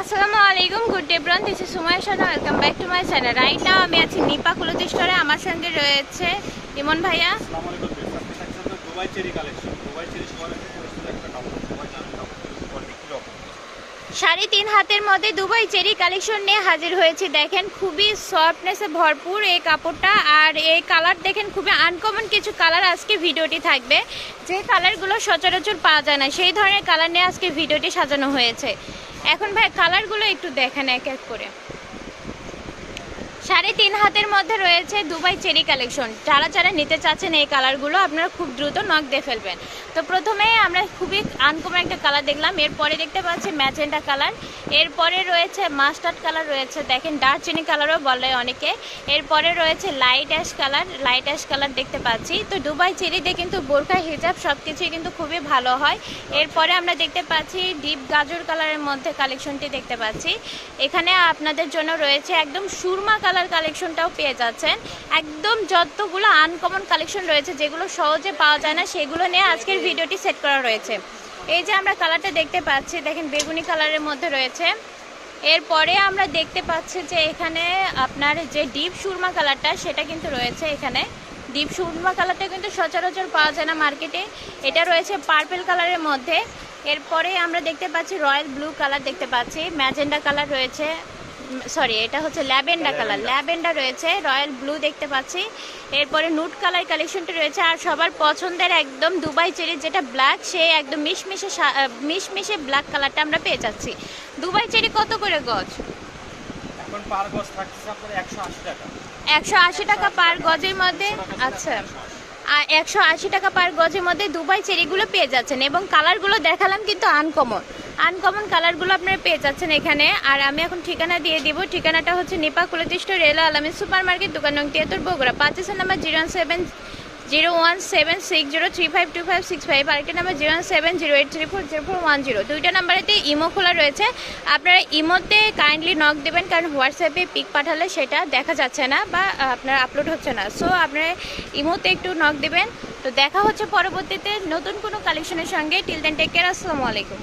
আসসালামু আলাইকুম, good day bran this is Sumaiya Shah welcome back to my channel right now আমি আছি নিপা কুলতি স্টোরে, আমার সঙ্গে রয়েছে ইমন ভাইয়া। আসসালামু আলাইকুম Dubai cherry collection Dubai cherry সবার একটা কাপড় দুবাই জানেন কাপড় সাড়ে তিন হাতের মধ্যে দুবাই চেরি কালেকশন নিয়ে হাজির হয়েছে। দেখেন, খুবই সফটনেসে ভরপুর এই কাপড়টা। আর এই কালার দেখেন, খুবই আনকমন কিছু কালার আজকে ভিডিওটি থাকবে। যে কালারগুলো সচরাচর পাওয়া যায় না, সেই ধরনের কালার নিয়ে আজকে ভিডিওটি সাজানো হয়েছে। এখন ভাই কালারগুলো একটু দেখেন এক এক করে। সাড়ে তিন হাতের মধ্যে রয়েছে দুবাই চেরি কালেকশন। যারা যারা নিতে চাচ্ছেন এই কালারগুলো, আপনারা খুব দ্রুত নখ দিয়ে ফেলবেন। তো প্রথমে আমরা খুবই আনকমন একটা কালার দেখলাম। এরপরে দেখতে পাচ্ছি ম্যাজেন্টা কালার। এরপরে রয়েছে মাস্টার্ড কালার রয়েছে। দেখেন দারচিনি কালারও বলে অনেকে। এরপরে রয়েছে light ash colour. Light ash colour দেখতে পাচ্ছি। তো দুবাই চেরিতে কিন্তু বোরকা হিজাব সব কিছুই কিন্তু খুবই ভালো হয়। এরপরে আমরা দেখতে পাচ্ছি ডিপ গাজর কালারের মধ্যে কালেকশনটি দেখতে পাচ্ছি। এখানে আপনাদের জন্য রয়েছে একদম সুরমা কালার কালেকশনটাও পেয়ে যাচ্ছেন। একদম যতগুলো আনকমন কালেকশন রয়েছে, যেগুলো সহজে পাওয়া যায় না, সেগুলো নিয়ে আজকের ভিডিওটি সেট করা রয়েছে। এই যে আমরা কালারটা দেখতে পাচ্ছি, দেখেন বেগুনি কালারের মধ্যে রয়েছে। এরপরে আমরা দেখতে পাচ্ছি যে এখানে আপনার যে ডিপ সুরমা কালারটা সেটা কিন্তু রয়েছে এখানে। ডিপ সুরমা কালারটা কিন্তু সচরাচর পাওয়া যায় না মার্কেটে এটা রয়েছে পার্পেল কালারের মধ্যে। এরপরে আমরা দেখতে পাচ্ছি রয়্যাল ব্লু কালার দেখতে পাচ্ছি। ম্যাজেন্ডা কালার রয়েছে। সরি এটা হচ্ছে ল্যাভেন্ডার কালার। ল্যাভেন্ডার রয়েছে রয়্যাল ব্লু দেখতে পাচ্ছি। এরপরে নুট কালার কালেকশনটি রয়েছে আর সবার পছন্দের একদম দুবাই চেরি যেটা ব্ল্যাক সে একদম মিশমিশে মিশমিশে ব্ল্যাক কালারটা আমরা পেয়ে যাচ্ছি। দুবাই চেরি কত করে গজ? এখন পার গজ থাকছে আপনার একশো আশি টাকা। একশো আশি টাকা পার গজের মধ্যে? আচ্ছা। আর একশো আশি টাকা পার গজের মধ্যে দুবাই চেরিগুলো পেয়ে যাচ্ছেন এবং কালারগুলো দেখালাম কিন্তু আনকমন আনকমন কালারগুলো আপনারা পেয়ে যাচ্ছেন এখানে। আর আমি এখন ঠিকানা দিয়ে দিব। ঠিকানাটা হচ্ছে নিপা কুলতিষ্ঠ রেল আলামী সুপার মার্কেট দোকান নং তিয়াত্তর, বগুড়া। পাঁচের number zero seven zero one seven six zero three five two five six five. আর আরেকটা number zero seven zero eight three four zero four one zero. দুইটা নাম্বারেতে ইমো খোলা রয়েছে। আপনারা ইমোতে কাইন্ডলি নক দেবেন, কারণ হোয়াটসঅ্যাপে পিক পাঠালে সেটা দেখা যাচ্ছে না বা আপনার আপলোড হচ্ছে না। সো আপনারা ইমোতে একটু নক দেবেন। তো দেখা হচ্ছে পরবর্তীতে নতুন কোনো কালেকশনের সঙ্গে। টিল দেন টেক কেয়ার আসসালামু আলাইকুম।